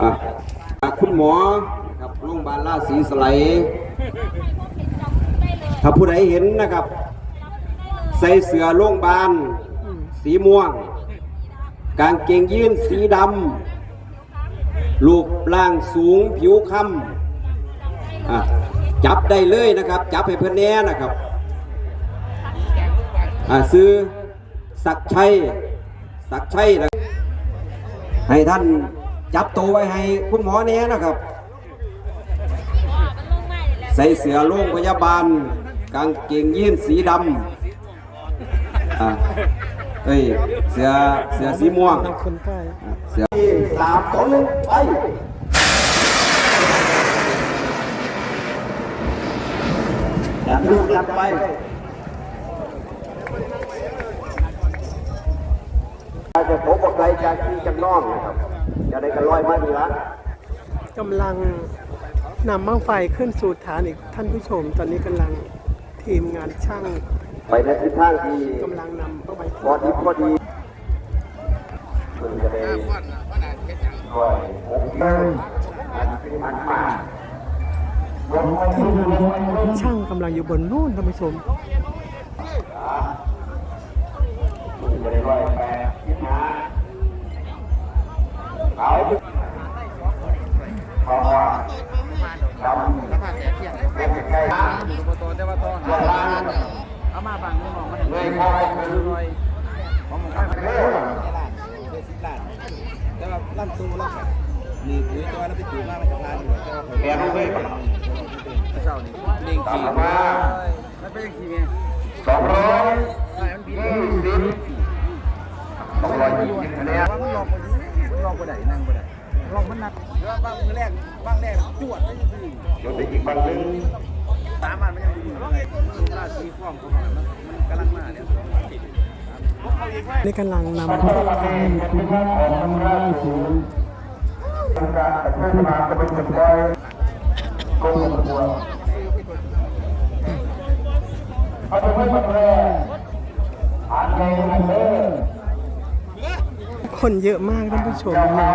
อะอะคุณหมอครับโรงพยาบาลราชสีสไลถ้าผู้ใดเห็นนะครับ ใส่เสื้อโรงพยาบาล สีม่วง กางเกงยีนสีดำรูปร่างสูงผิวค้ำจับได้เลยนะครับ จับให้เพื่อนแน่นะครับซื้อศักชัยศักชัยนะ ให้ท่านจับตัวไว้ให้คุณหมอแน่นะครับ ใส่เสื้อโรงพยาบาล กางเกงยีนสีดำอะเอ้ยเสื้อเสื้อสีม่วงเสือสามสองหนึ่งไปจับลูกจับไป พบกับใครจากที่จากน้องนะครับจะได้กันร้อยมาดีละกำลังนำบั้งไฟขึ้นสู่ฐานอีกท่านผู้ชม ตอนนี้กำลังทีมงานช่าง ไปในทิศทางที่กำลังนำเข้าไปพอดีพอดีมันจะได้ร้อยหกสิบอันเป็นอันมากทีมงานช่างกำลังอยู่บนนู่นท่านผู้ชมมันจะได้ร้อยแปดสิบห้าเเพราะว่าดำเป็นใกล้ๆตัวโตแต่ว่าต้นตัวล่างเอามาบางนี่มองมันเลยพอเป็นรอยของมันก็ไม่ได้ล้านเดือนสิบล้านแต่ว่าล้านตูแล้วนี่คือต่ว่าเราไปจูมามันจะล้านอยู่แต่ว่าเขาแกรู้ไหมเจ้านี่เลี้ยงขี่มันเป็นขี่ไงสองร้อยมันบินยี่สิบสองร้อยยี่สิบคะแนนว่ามันลองมันลองบ่ได้นั่งบ่ได้ลองมันนัก หรือว่าบางมือแรกบางแรกจวดได้ยังดีเดี๋ยวไปอีกบางนึงสามอันมันยังดีอยู่ลยราศีฟ้องเขามันมันกำลังมาเนี่ยนี่กำลังนำขึ้นฐานเป็นกาของทำราชสูงการแต่เทศบาจะเป็นจุดได้กรมตำรวจเอาไปไม่มาแพ้อ่านในอันเดิม คนเยอะมากท่านผู้ชมนะ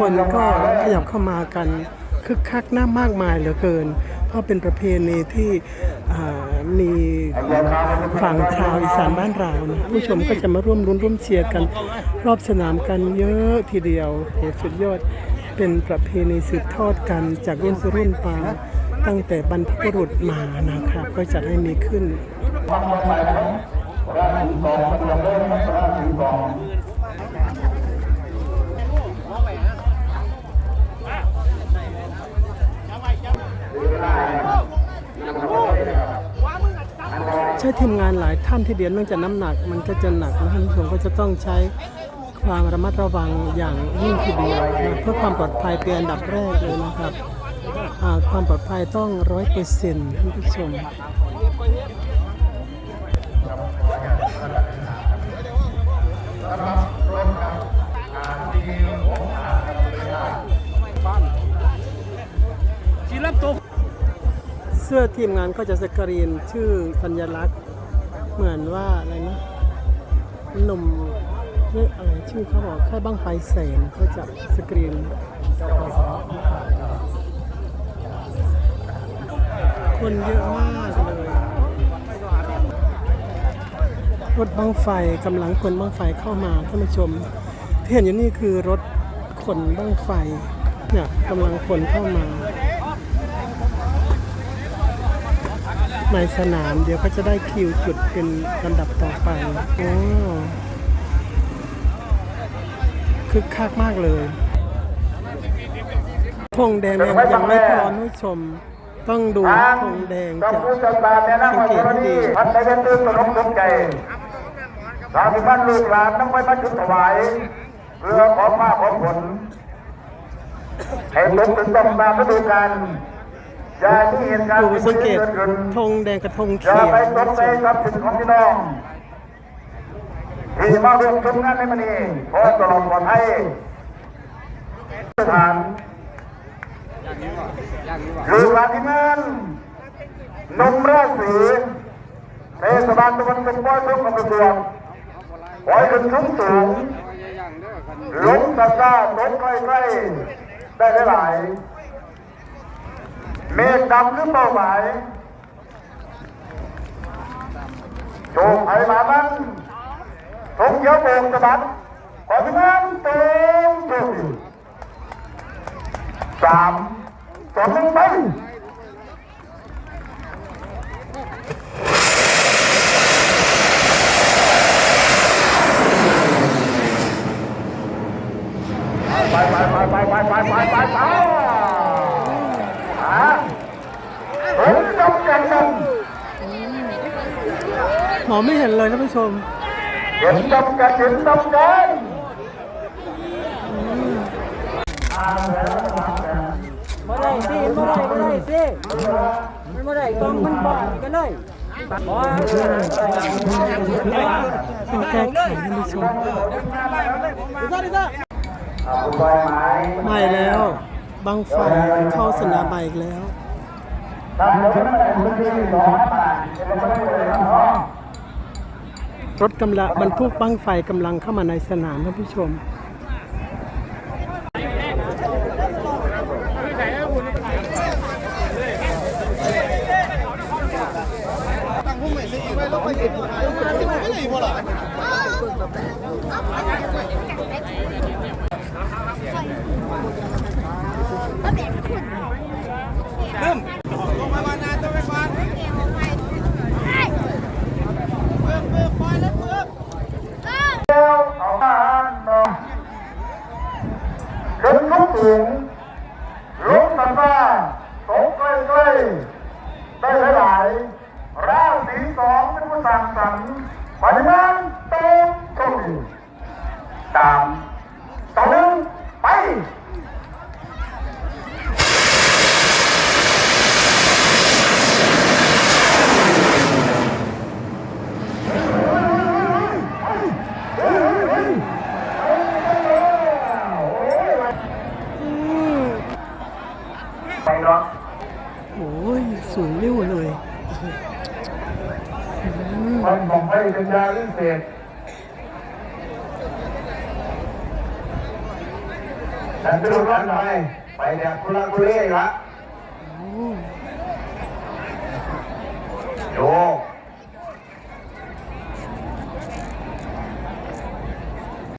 คนก็ขยับเข้ามากันคึกคักหน้ามากมายเหลือเกิน เพราะเป็นประเพณีที่มีฝั่งชาวอีสานบ้านเรานะผู้ชมก็จะมาร่วมรุ้นร่วมเชียร์กัน รอบสนามกันเยอะทีเดียวเหตุสุดยอดเป็นประเพณีสืบทอดกันจากรุ่นสู่รุ่นมาตั้งแต่บรรพบุรุษมานะครับ ก็จะได้มีขึ้น ใช้ทีมงานหลายท่านที่เดียวเนื่องจากน้ำหนักมันก็จะหนักนะท่านผู้ชมก็จะต้องใช้ความระมัดระวังอย่างยิ่งทีเดียวนะเพื่อความปลอดภัยเป็นอันดับแรกเลยนะครับความปลอดภัยต้องร้อยเปอร์เซ็นต์ท่านผู้ชมชีรับตัว เสื้อทีมงานก็จะสกรีนชื่อสัญลักษณ์เหมือนว่าอะไรนะหนุ่มเรียกอะไรชื่อเขาบอกแค่บ้างไฟแสนก็จะสกรีนคนเยอะมากเลยรถบังไฟกำลังขนบังไฟเข้ามาท่านผู้ชมที่เห็นอยู่นี่คือรถขนบังไฟเนี่ยกำลังขนเข้ามา ในสนามเดี๋ยวก็จะได้คิวจุดเป็นลำดับต่อไปโอ้คึกคักมากเลยธงแดงยังยังไม่พร้อมผู้ชม ต้องดูธงแดงจะสังเกตให้ดีพันในเป็นตื่นตระหนกตกใจสาธุบ้านลูกหลานต้องไปมาจุดถวายเรือของมาของผลให้ตกถึงต้องตามฤดูกาล ดูที่สังเกตเกิดขึ้นธงแดงกับธงเขีย่ายวไปสนใจทรัพย์สินของพี่น้องที่มาร่วมชมงานในวันนี้ขอตลอดปลอดภัยสถานลูกหลาที่นั่นนมราศีเทศบาลตะวันตกบ้านทุ่งกำลังขอให้ขึ้นสูงสูงหลงตะกร้าตกใกล้ๆได้หลาย เมฆดำหรือเป้าหมายโชคไผ่มามันทงเขียวโป่งสะบัดขอพิมานต็มที่สามสองหนึ่งไป มองไม่เห็นเลยท่านผู้ชมเห็นจำกันเห็นจำกันมาได้สิมาได้มาได้สิมันมาได้ต้องมันบ้ากันเลยบ่ต้องแก้ไขท่านผู้ชมคุณใบไม้ไม่แล้วบังไฟเข้าสนามใหม่อีกแล้วทำเดี๋ยวนั้นแหละมันคือสองบาทจะไม่ได้เลยนะพ่อ รถกำลังบรรทุกบังไฟกำลังเข้ามาในสนามท่านผู้ชม আছে โอ้ยสูงริ้วเลยมันบอกให้สัญญาเรื่องเศษฉันจะรู้ร้อนหน่อยไปแดกทุลักทุเลอีกละโย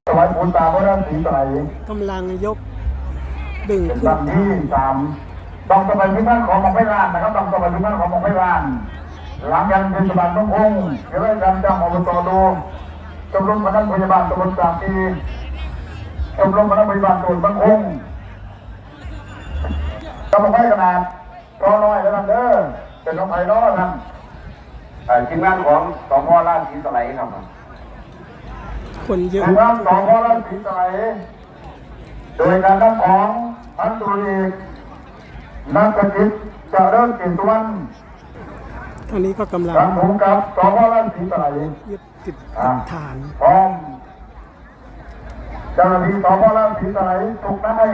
สมัยคุณตาพระด้านสีใสกำลังยก ดึงเป็นขึ้นลำที่สาม ต้องสมัยที่นั่นของหมองไพรานนะครับต้องสมัยที่นั่นของหมองไพราน หลังยันเป็นสบันต้องคงเดี๋ยวให้การจำอบตดูชมรมพนักพยาบาลตำบลสามปีชมรมพนักพยาบาลตำบลบางคงกำลังให้ขนาดรอน้อยแล้วกันเด้อเป็นน้องไผ่น้อยนั่นทีมงานของสองพ่อราชสีสไลครับคนเยอะทีมงานสองพ่อราชสีสไลโดยการนำของพันตุเอก นักกิจเจะเริ่มเกิดตัวนทางนี้ก็กำลังครับผมครับสองพ่อราชสีสไลยึดติดอ่าฐานพร้อมเจ้าหน้าที่สพลำศรีสายถูกนำให้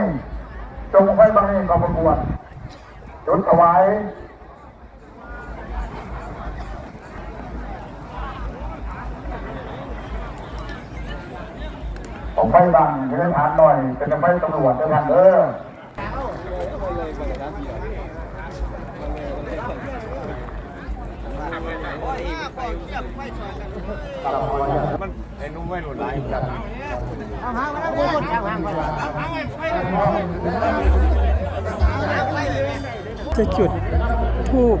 จงไว้บางเองกองประกวดจนถวายผมไปบังจะได้ผ่านหน่อยจะจะไปตำรวจจะทันเด้อจะจุดทูบ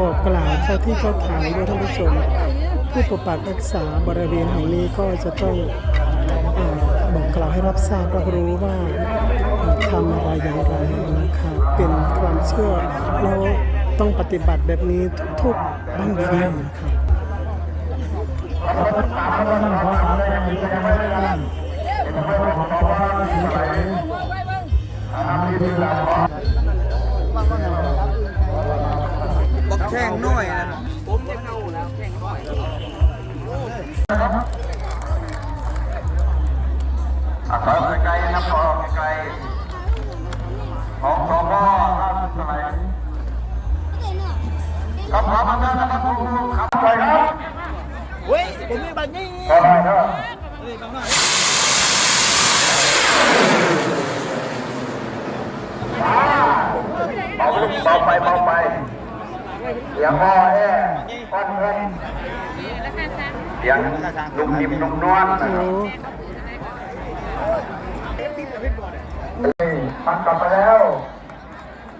บอกกล่าวเจ้าที่เจ้าทางด้วยท่านผู้ชมผู้ปกปักรักษาบริเวณแห่งนี้ก็จะต้องอบอกกล่าวให้รับทราบรับรู้ว่าทำอะไรอย่างไรนะคะเป็นความเชื่อแล้วต้องปฏิบัติแบบนี้ทุกๆ บ้านไฟนะครับบักแข้งน้อยนะขอไกลๆนะพอไกลของสพราสมัย ครับครับครับครับไปครับเว้มมีบัตนี่ไปครับเฮ้หน้าเบาลูกเบาไปเบาไปเสียงพ่อแอ่ป้อนเงินเสียงลุงนิ่มลุงนวลนะครับกลับไปแล้ว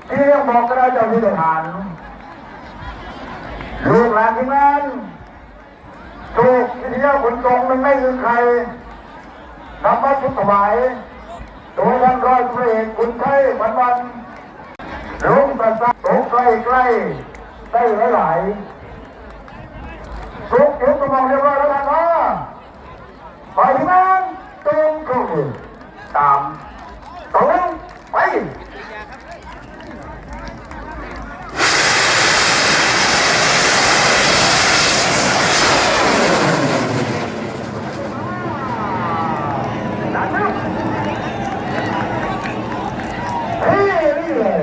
ที่ยังบอกก็ได้เจ้าที่ทหาร ลูกหลานที่นั้นถูกทีเที่ยวขนส่งมันไม่ลืมใครนำมาชุดถวายโดยท่านร้อยพระเอกคุณไทยวันวันลุงประสาทตกใกล้ใกล้ได้หลายๆทุกยุคกระมองเรียบร้อยแล้วนะว่าไปที่นั้นตรงเข้าไปตามตรงไป เฮ้ยนี่เลย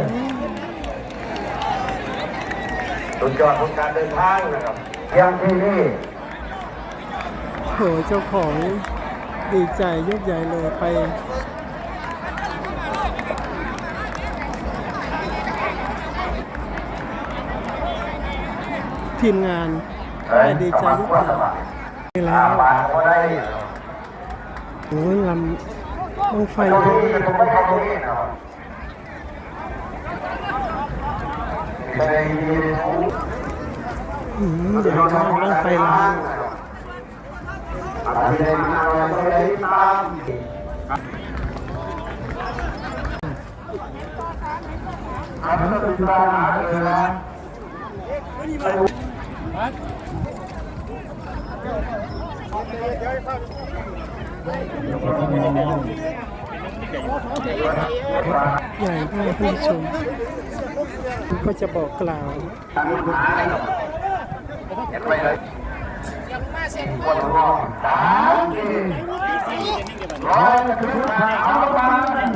สุดยอด ของการเดินทางนะครับเที่ยงที่นี่โหเจ้าของดีใจยกใหญ่เลยไปทีมงานไปดีใจยกใหญ่นี่แล้วโอ้ยลำบังไฟไม่เข้าตรงนี้นะครับแสดงดีใน เดี๋ยวจะบังไฟลางอะไรได้มาอะไรได้ตามอันนั้นเป็นกาหาเลยนะใหญ่มากท่านผู้ชมก็จะบอกกล่าว เห็นไปเลยคนร้องสามทีร้อยขึ้นมาเอาละบ้าน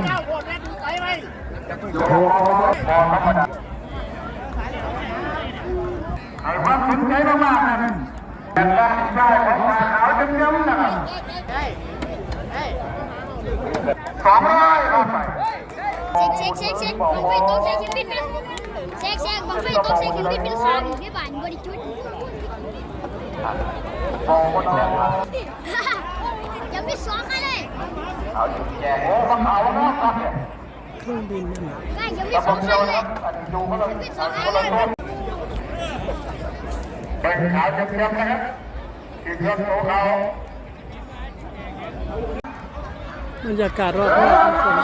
โยพอธรรมดาให้ความสนใจมากๆนะแต่การได้ของมาขาวจำๆนะครับสองร้อยเข้าไปเช็คเช็คเช็คบังไฟตกใส่คิมบินเป็นเช็คเช็คบังไฟตกใส่คิมบินเป็นข้างที่บ้านบริจุด มองคนแก่ว่าอย่าไปสอนกันเลยเอาจุดแย่โอ้บังเอาเนาะเนี่ยเครื่องบินนั่นแหละไม่ย่าไปแต่สอมนเดีกัยวนเลนะยอันนี้ดูเขาเลยอย่าไปสอนคกันเลยเป็นขาวเต็มๆนะครับที่เพื่อนโตเขาบรรยากาศรอบๆท่านผู้ชม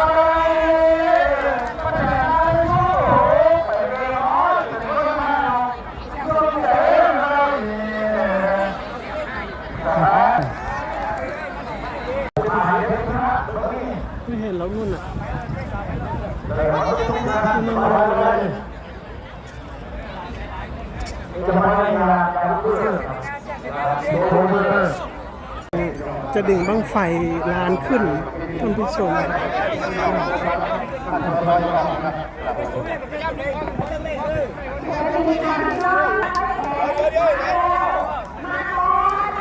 ไม่เห็น แล้วนู่นอะนั่นๆๆจะมาในงานการเพื่อโดยเพื่อๆจะดึงบั้งไฟลานขึ้นท่านผู้ชม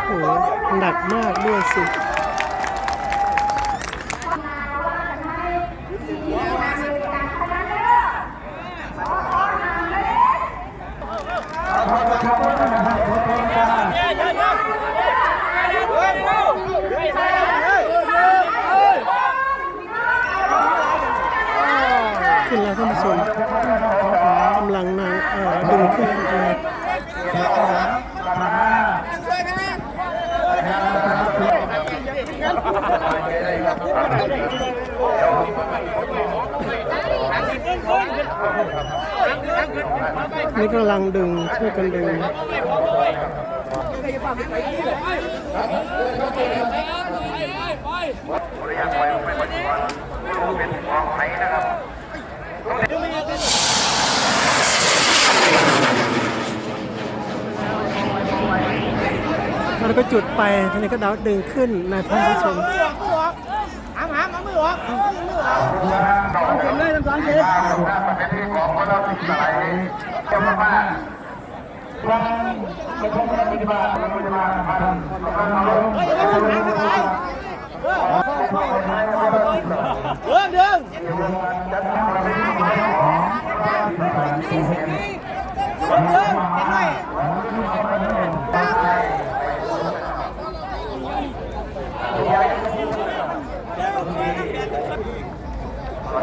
โอ้โหหนักมากด้วยสิ ขึ้นแล้วท่านผู้ชมกำลังนางเอ่อดึงขึ้นเอ่อ นี่กำลังดึงช่วยกันดึงม่ไปก่อนก็จุดไปทีนี้ก็ดาวดึงขึ้นนะท่านผู้ชมต้องเก็ บเลยต้องเก็บประเทศที่ของเราสิ่งไหนเจ้ามาวันกระทรวงการปฏิบัติการปฏิบัติการการลงเดินเดินจัดทำประเพณีของเดินเดี๋ย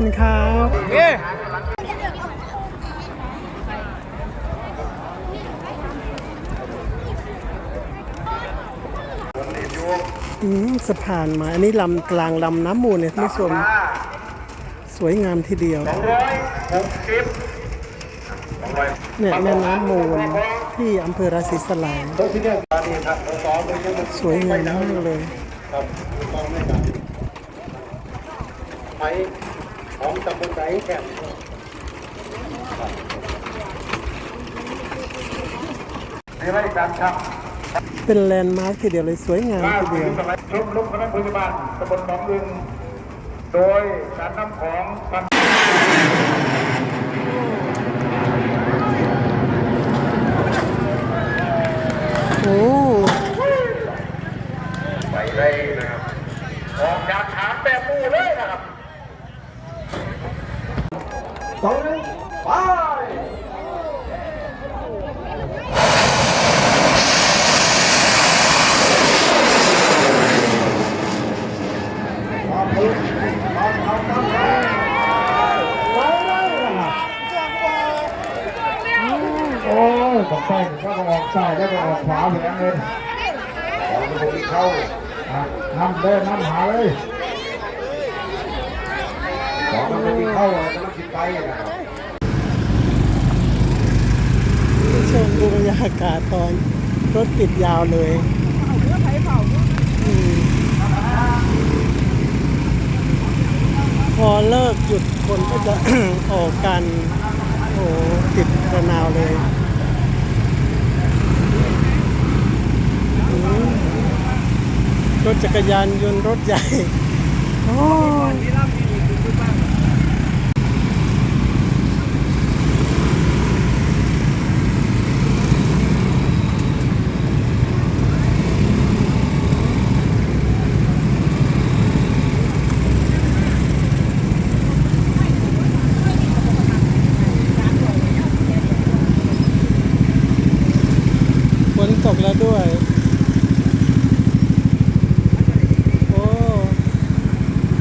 คุณครับอืมสะพานไม้อันนี้ลำกลางลำน้ำมูลเนี่ยท่านผู้ชมสวยงามทีเดียว เนี่ยแม่น้ำมูลที่อำเภอราศีสลายสวยงามมากเลยไป ของตำบลไหนแค่นี่ไม่กันครับเป็นแลนด์มาร์คทีเดียวเลยสวยงามล่าทีสุเดีดยวสมัยชมรมคณะพยาบาลตำบลหนองอึงโดยการนำของพัน โอ้ ไปเลยนะครับออกจากฐานแบบมูเลยนะครับ สองหนึ่งไป โอ้ยผมไปก็ออกซ้ายแล้วก็ออกขวาเหมือนกันเลยออกไป เข้าอะนำเดินนำหาเลยของมันไม่มีเข้าอะจะมาคิดไปนะครับชมดูบรรยากาศตอนรถติดยาวเลยพอเลิกหยุดคนก็จะออกกันโอ้ติดระนาวเลยอืม รถจักรยานยนต์รถใหญ่ โอ้ฝนตกแล้วด้วย โอ้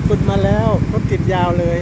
ขุดมาแล้วรถติดยาวเลย